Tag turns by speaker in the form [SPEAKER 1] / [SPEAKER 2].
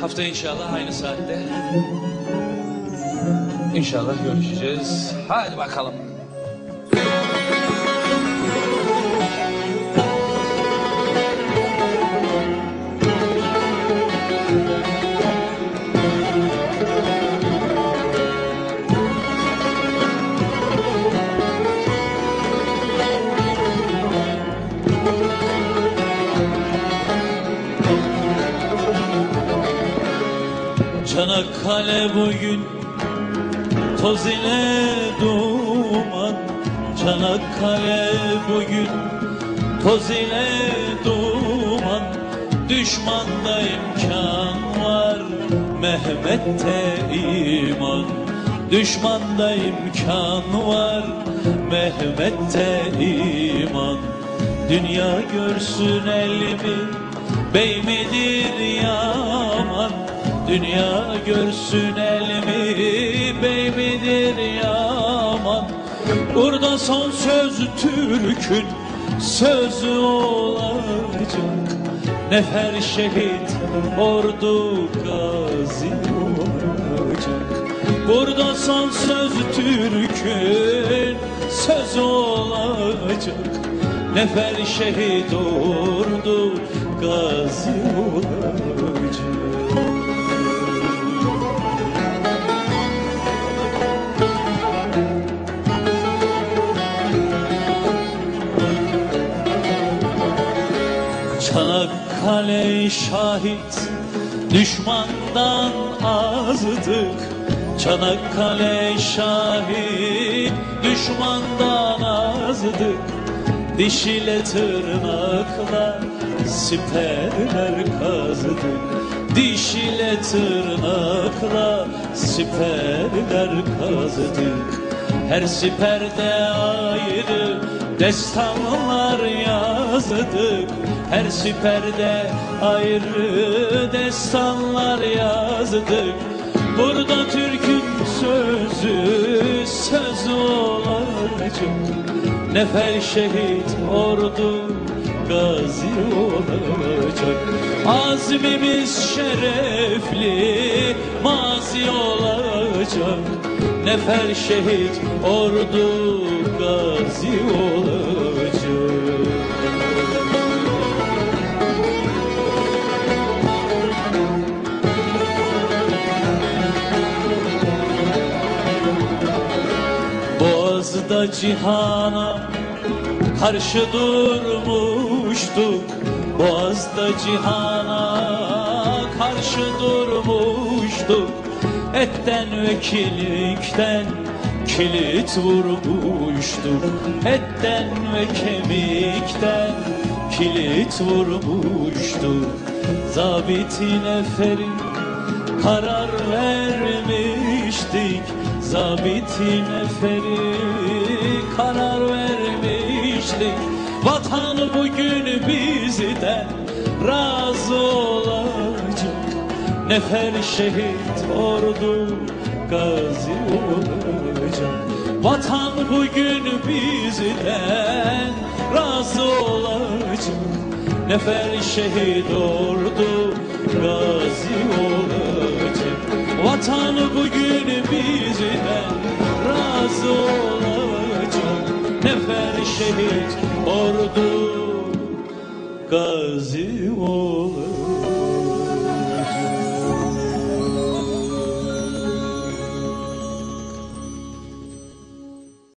[SPEAKER 1] Hafta inşallah aynı saatte. İnşallah görüşeceğiz. Hadi bakalım.
[SPEAKER 2] Çanakkale bugün toz ile duman. Çanakkale bugün toz ile duman. Düşmanda imkan var Mehmet'te iman. Düşmanda imkan var Mehmet'te iman. Dünya görsün elimi Bey midir yaman Dünya görsün elimi Bey midir yaman? Burada son söz Türk'ün sözü olacak. Nefer şehit ordu gazi olacak. Burada son söz Türk'ün sözü olacak. Nefer şehit ordu gazi olacak Çanakkale şahit düşmandan azdık. Çanakkale şahit düşmandan azdık. Diş ile tırnakla siperler kazdık Diş ile tırnakla siperler kazdık Her siperde ayrı destanlar yazdık Her siperde ayrı destanlar yazdık. Burada Türk'ün sözü söz olacak Nefer şehit ordu gazi olacak. Azmimiz şerefli mazi olacak. Nefer şehit ordu gazi olacak Boğaz'da cihana karşı durmuştuk Boğaz'da cihana karşı durmuştuk Etten ve kilikten kilit vurmuştuk Etten ve kemikten kilit vurmuştuk Zabitin eferi karar vermiştik Zabitin eferi karar vermiştik Vatan bugün bizden razı olacak. Nefer şehit ordu gazi olacak. Vatan bugün bizden razı olacak. Nefer şehit ordu gazi olacak Vatan bugün bizden razı olacak. Nefer şehit ordu gazi olacak